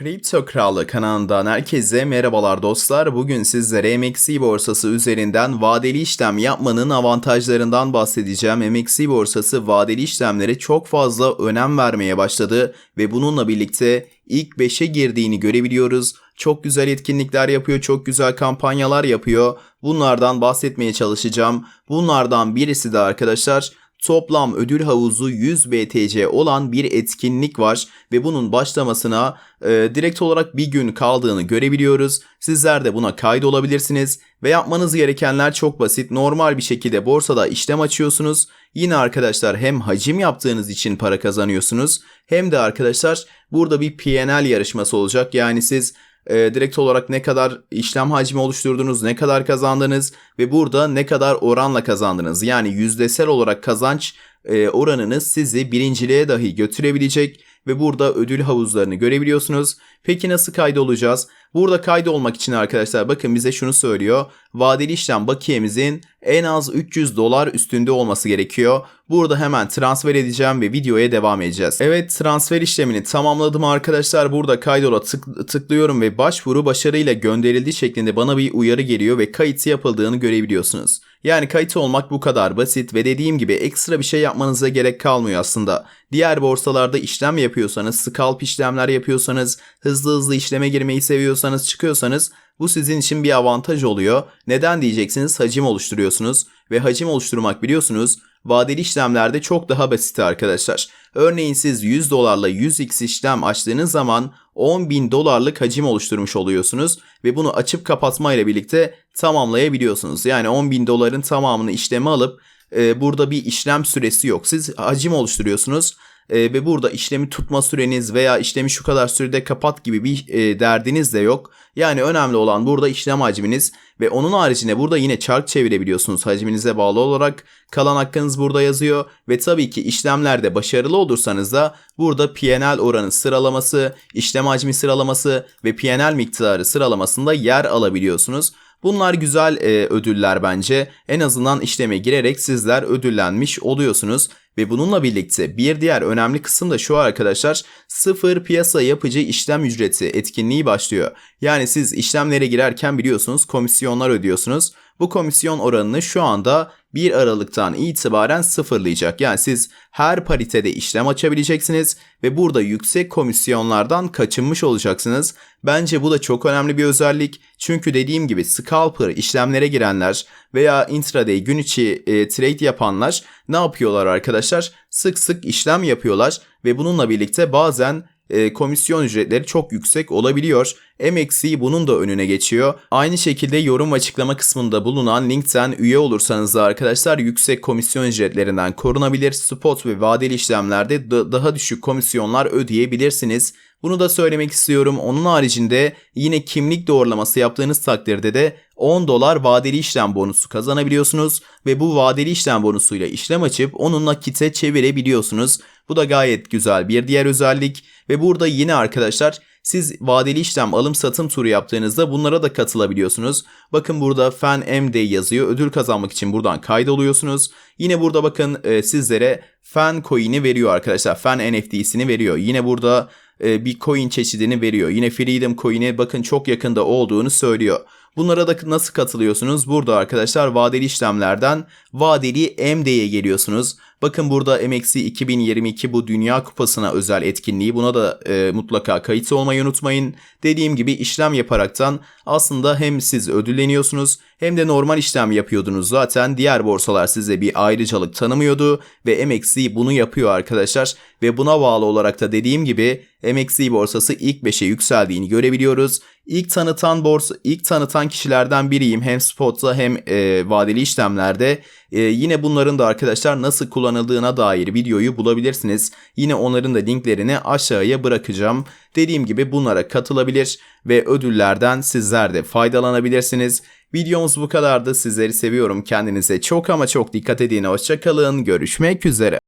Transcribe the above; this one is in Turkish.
Kripto Kralı kanalından herkese merhabalar dostlar. Bugün sizlere MXC borsası üzerinden vadeli işlem yapmanın avantajlarından bahsedeceğim. MXC borsası vadeli işlemlere çok fazla önem vermeye başladı ve bununla birlikte ilk 5'e girdiğini görebiliyoruz. Çok güzel etkinlikler yapıyor, çok güzel kampanyalar yapıyor. Bunlardan bahsetmeye çalışacağım. Bunlardan birisi de arkadaşlar toplam ödül havuzu 100 BTC olan bir etkinlik var ve bunun başlamasına e, direkt olarak bir gün kaldığını görebiliyoruz. Sizler de buna kaydolabilirsiniz ve yapmanız gerekenler çok basit. Normal bir şekilde borsada işlem açıyorsunuz. Yine arkadaşlar hem hacim yaptığınız için para kazanıyorsunuz hem de arkadaşlar burada bir PNL yarışması olacak. Yani siz e, direkt olarak ne kadar işlem hacmi oluşturdunuz, ne kadar kazandınız ve burada ne kadar oranla kazandınız. Yani yüzdesel olarak kazanç e, oranınız sizi birinciliğe dahi götürebilecek ve burada ödül havuzlarını görebiliyorsunuz. Peki nasıl kaydolacağız? Burada kaydolmak için arkadaşlar bakın bize şunu söylüyor. Vadeli işlem bakiyemizin en az 300 dolar üstünde olması gerekiyor. Burada hemen transfer edeceğim ve videoya devam edeceğiz. Evet transfer işlemini tamamladım arkadaşlar. Burada kaydola tık- tıklıyorum ve başvuru başarıyla gönderildi şeklinde bana bir uyarı geliyor ve kayıt yapıldığını görebiliyorsunuz. Yani kayıt olmak bu kadar basit ve dediğim gibi ekstra bir şey yapmanıza gerek kalmıyor aslında. Diğer borsalarda işlem yapıyorsanız, scalp işlemler yapıyorsanız, hızlı hızlı işleme girmeyi seviyorsanız, çıkıyorsanız bu sizin için bir avantaj oluyor. Neden diyeceksiniz? Hacim oluşturuyorsunuz ve hacim oluşturmak biliyorsunuz vadeli işlemlerde çok daha basit arkadaşlar. Örneğin siz 100 dolarla 100x işlem açtığınız zaman 10 bin dolarlık hacim oluşturmuş oluyorsunuz ve bunu açıp kapatma ile birlikte tamamlayabiliyorsunuz. Yani 10 bin doların tamamını işleme alıp e, burada bir işlem süresi yok. Siz hacim oluşturuyorsunuz e, ve burada işlemi tutma süreniz veya işlemi şu kadar sürede kapat gibi bir e, derdiniz de yok. Yani önemli olan burada işlem hacminiz ve onun haricinde burada yine çark çevirebiliyorsunuz hacminize bağlı olarak. Kalan hakkınız burada yazıyor ve tabii ki işlemlerde başarılı olursanız da burada PNL oranı sıralaması, işlem hacmi sıralaması ve PNL miktarı sıralamasında yer alabiliyorsunuz. Bunlar güzel e, ödüller bence. En azından işleme girerek sizler ödüllenmiş oluyorsunuz. Ve bununla birlikte bir diğer önemli kısım da şu arkadaşlar. Sıfır piyasa yapıcı işlem ücreti etkinliği başlıyor. Yani siz işlemlere girerken biliyorsunuz komisyonlar ödüyorsunuz. Bu komisyon oranını şu anda 1 Aralık'tan itibaren sıfırlayacak. Yani siz her paritede işlem açabileceksiniz ve burada yüksek komisyonlardan kaçınmış olacaksınız. Bence bu da çok önemli bir özellik. Çünkü dediğim gibi scalper işlemlere girenler veya intraday gün içi e, trade yapanlar ne yapıyorlar arkadaşlar? Sık sık işlem yapıyorlar ve bununla birlikte bazen e, komisyon ücretleri çok yüksek olabiliyor. MXC bunun da önüne geçiyor. Aynı şekilde yorum açıklama kısmında bulunan linkten üye olursanız da arkadaşlar yüksek komisyon ücretlerinden korunabilir. Spot ve vadeli işlemlerde da- daha düşük komisyonlar ödeyebilirsiniz. Bunu da söylemek istiyorum. Onun haricinde yine kimlik doğrulaması yaptığınız takdirde de 10 dolar vadeli işlem bonusu kazanabiliyorsunuz ve bu vadeli işlem bonusuyla işlem açıp onu nakite çevirebiliyorsunuz. Bu da gayet güzel bir diğer özellik ve burada yine arkadaşlar siz vadeli işlem alım satım turu yaptığınızda bunlara da katılabiliyorsunuz. Bakın burada Fan MD yazıyor. Ödül kazanmak için buradan kaydoluyorsunuz. Yine burada bakın e, sizlere Fan coin'i veriyor arkadaşlar. Fan NFT'sini veriyor. Yine burada e, bir coin çeşidini veriyor. Yine Freedom coin'e bakın çok yakında olduğunu söylüyor. Bunlara da nasıl katılıyorsunuz? Burada arkadaşlar vadeli işlemlerden vadeli MD'ye geliyorsunuz. Bakın burada MXC 2022 bu Dünya Kupası'na özel etkinliği. Buna da e, mutlaka kayıt olmayı unutmayın. Dediğim gibi işlem yaparaktan aslında hem siz ödülleniyorsunuz hem de normal işlem yapıyordunuz zaten. Diğer borsalar size bir ayrıcalık tanımıyordu ve MXC bunu yapıyor arkadaşlar. Ve buna bağlı olarak da dediğim gibi MXC borsası ilk 5'e yükseldiğini görebiliyoruz. İlk tanıtan borsa, ilk tanıtan kişilerden biriyim hem spotta hem e, vadeli işlemlerde. E, yine bunların da arkadaşlar nasıl kullanıldığına dair videoyu bulabilirsiniz. Yine onların da linklerini aşağıya bırakacağım. Dediğim gibi bunlara katılabilir ve ödüllerden sizler de faydalanabilirsiniz. Videomuz bu kadardı. Sizleri seviyorum. Kendinize çok ama çok dikkat edin. Hoşçakalın. Görüşmek üzere.